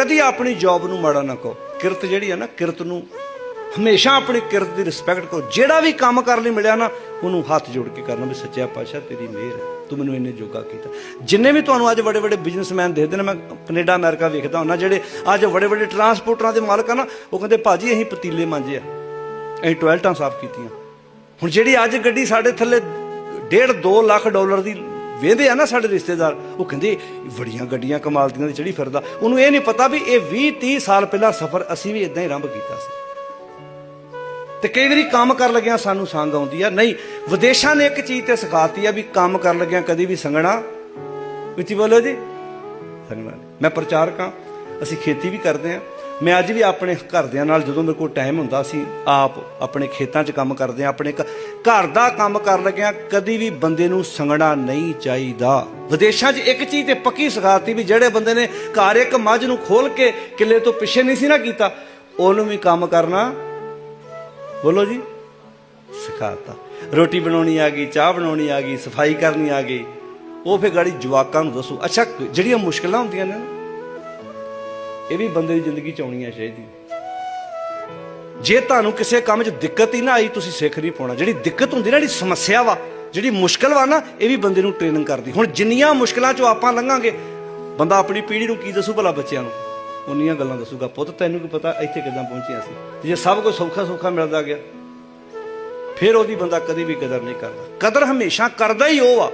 ਕਦੀ ਆਪਣੀ ਜੌਬ ਨੂੰ ਮਾੜਾ ਨਾ ਕਹੋ। ਕਿਰਤ ਜਿਹੜੀ ਹੈ ਨਾ, ਕਿਰਤ ਨੂੰ ਹਮੇਸ਼ਾ ਆਪਣੀ ਕਿਰਤ ਦੀ ਰਿਸਪੈਕਟ ਕਰੋ ਜਿਹੜਾ ਵੀ ਕੰਮ ਕਰਨ ਲਈ ਮਿਲਿਆ ਨਾ, ਉਹਨੂੰ ਹੱਥ ਜੋੜ ਕੇ ਕਰਨਾ ਵੀ ਸੱਚਿਆ ਪਾਤਸ਼ਾਹ, ਤੇਰੀ ਮਿਹਰ ਹੈ। ਤੂੰ ਮੈਨੂੰ ਇੰਨੇ ਜੋਗਾ ਕੀਤਾ। ਜਿੰਨੇ ਵੀ ਤੁਹਾਨੂੰ ਅੱਜ ਵੱਡੇ ਵੱਡੇ ਬਿਜ਼ਨਸਮੈਨ ਦੇਖਦੇ ਨੇ, ਮੈਂ ਕੈਨੇਡਾ, ਅਮਰੀਕਾ ਵੇਖਦਾ ਹੁੰਦਾ, ਜਿਹੜੇ ਅੱਜ ਵੱਡੇ ਵੱਡੇ ਟਰਾਂਸਪੋਰਟਰਾਂ ਦੇ ਮਾਲਕ ਆ ਨਾ, ਉਹ ਕਹਿੰਦੇ, ਭਾਜੀ ਅਸੀਂ ਪਤੀਲੇ ਮਾਂਜੇ ਆ। ਅਸੀਂ ਟੋਇਲਟਾਂ ਸਾਫ਼ ਕੀਤੀਆਂ। ਹੁਣ ਜਿਹੜੀ ਅੱਜ ਗੱਡੀ ਸਾਡੇ ਥੱਲੇ 1.5 2 ਲੱਖ ਡਾਲਰ ਦੀ ਵੇਂਦੇ ਆ ਨਾ ਸਾਡੇ ਰਿਸ਼ਤੇਦਾਰ, ਉਹ ਕਹਿੰਦੇ, ਬੜੀਆਂ ਗੱਡੀਆਂ ਕਮਾਲ ਦੀਆਂ ਦੀ ਚੜੀ ਫਿਰਦਾ। ਉਹਨੂੰ ਇਹ ਨਹੀਂ ਪਤਾ ਵੀ ਇਹ 20 30 ਸਾਲ ਪਹਿਲਾਂ ਸਫ਼ਰ ਅਸੀਂ ਵੀ ਇਦਾਂ ਹੀ ਆਰੰਭ ਕੀਤਾ ਸੀ। ਤੇ ਕਈ ਵਾਰੀ ਕੰਮ ਕਰ ਲੱਗਿਆਂ ਸਾਨੂੰ ਸੰਗ ਆਉਂਦੀ ਆ। ਨਹੀਂ, ਵਿਦੇਸ਼ਾਂ ਨੇ ਇੱਕ ਚੀਜ਼ ਤੇ ਸਿਖਾਤੀ ਆ ਵੀ ਕੰਮ ਕਰ ਲੱਗਿਆਂ ਕਦੀ ਵੀ ਸੰਗਣਾ ਉੱਚੀ ਬੋਲੋ ਜੀ। ਸੰਗਣਾ ਮੈਂ ਪ੍ਰਚਾਰਕ ਹਾਂ। ਅਸੀਂ ਖੇਤੀ ਵੀ ਕਰਦੇ ਹਾਂ। ਮੈਂ ਅੱਜ ਵੀ ਆਪਣੇ ਘਰਦਿਆਂ ਨਾਲ ਜਦੋਂ ਮੇਰੇ ਕੋਲ ਟਾਈਮ ਹੁੰਦਾ ਸੀ, ਆਪ ਆਪਣੇ ਖੇਤਾਂ 'ਚ ਕੰਮ ਕਰਦੇ ਹਾਂ, ਆਪਣੇ ਘਰ ਦਾ ਕੰਮ ਕਰਨ ਲੱਗਿਆਂ ਕਦੀ ਵੀ ਬੰਦੇ ਨੂੰ ਸੰਗਣਾ ਨਹੀਂ ਚਾਹੀਦਾ। ਵਿਦੇਸ਼ਾਂ 'ਚ ਇੱਕ ਚੀਜ਼ ਤੇ ਪੱਕੀ ਸਿਖਾਤੀ ਵੀ ਜਿਹੜੇ ਬੰਦੇ ਨੇ ਘਰ ਇੱਕ ਮੱਝ ਨੂੰ ਖੋਲ ਕੇ ਕਿੱਲੇ ਤੋਂ ਪਿੱਛੇ ਨਹੀਂ ਸੀ ਨਾ ਕੀਤਾ, ਉਹਨੂੰ ਵੀ ਕੰਮ ਕਰਨਾ। ਬੋਲੋ ਜੀ, ਸਿਖਾਤਾ। ਰੋਟੀ ਬਣਾਉਣੀ ਆ ਗਈ, ਚਾਹ ਬਣਾਉਣੀ ਆ ਗਈ, ਸਫ਼ਾਈ ਕਰਨੀ ਆ ਗਈ। ਉਹ ਫੇ ਗਾੜੀ ਜਵਾਕਾਂ ਨੂੰ ਦੱਸੋ, ਅੱਛਾ, ਜਿਹੜੀਆਂ ਮੁਸ਼ਕਲਾਂ ਹੁੰਦੀਆਂ ਨੇ, ਇਹ ਵੀ ਬੰਦੇ ਦੀ ਜ਼ਿੰਦਗੀ ਚ ਆਉਣੀਆਂ ਚਾਹੀਦੀਆਂ। ਜੇ ਤੁਹਾਨੂੰ ਕਿਸੇ ਕੰਮ 'ਚ ਦਿੱਕਤ ਹੀ ਨਾ ਆਈ, ਤੁਸੀਂ ਸਿੱਖ ਨਹੀਂ ਪਾਉਣਾ। ਜਿਹੜੀ ਦਿੱਕਤ ਹੁੰਦੀ ਨਾ, ਜਿਹੜੀ ਸਮੱਸਿਆ ਵਾ, ਜਿਹੜੀ ਮੁਸ਼ਕਲ ਵਾ ਨਾ, ਇਹ ਵੀ ਬੰਦੇ ਨੂੰ ਟ੍ਰੇਨਿੰਗ ਕਰਦੀ। ਹੁਣ ਜਿੰਨੀਆਂ ਮੁਸ਼ਕਲਾਂ 'ਚੋਂ ਆਪਾਂ ਲੰਘਾਂਗੇ, ਬੰਦਾ ਆਪਣੀ ਪੀੜ੍ਹੀ ਨੂੰ ਕੀ ਦੱਸੂ ਭਲਾ ਬੱਚਿਆਂ ਨੂੰ? ਉਨੀਆਂ ਗੱਲਾਂ ਦੱਸੂਗਾ। ਪੁੱਤ, ਤੈਨੂੰ ਕੀ ਪਤਾ ਇੱਥੇ ਕਿਦਾਂ ਪਹੁੰਚਿਆ ਸੀ ਜੇ ਸਭ ਕੁਝ ਸੌਖਾ ਸੌਖਾ ਮਿਲਦਾ ਗਿਆ, ਫਿਰ ਉਹਦੀ ਬੰਦਾ ਕਦੀ ਵੀ ਕਦਰ ਨਹੀਂ ਕਰਦਾ। ਕਦਰ ਹਮੇਸ਼ਾ ਕਰਦਾ ਹੀ ਉਹ ਆ,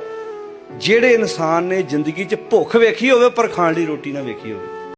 ਜਿਹੜੇ ਇਨਸਾਨ ਨੇ ਜ਼ਿੰਦਗੀ 'ਚ ਭੁੱਖ ਵੇਖੀ ਹੋਵੇ, ਪਰ ਖਾਣ ਲਈ ਰੋਟੀ ਨਾ ਵੇਖੀ ਹੋਵੇ।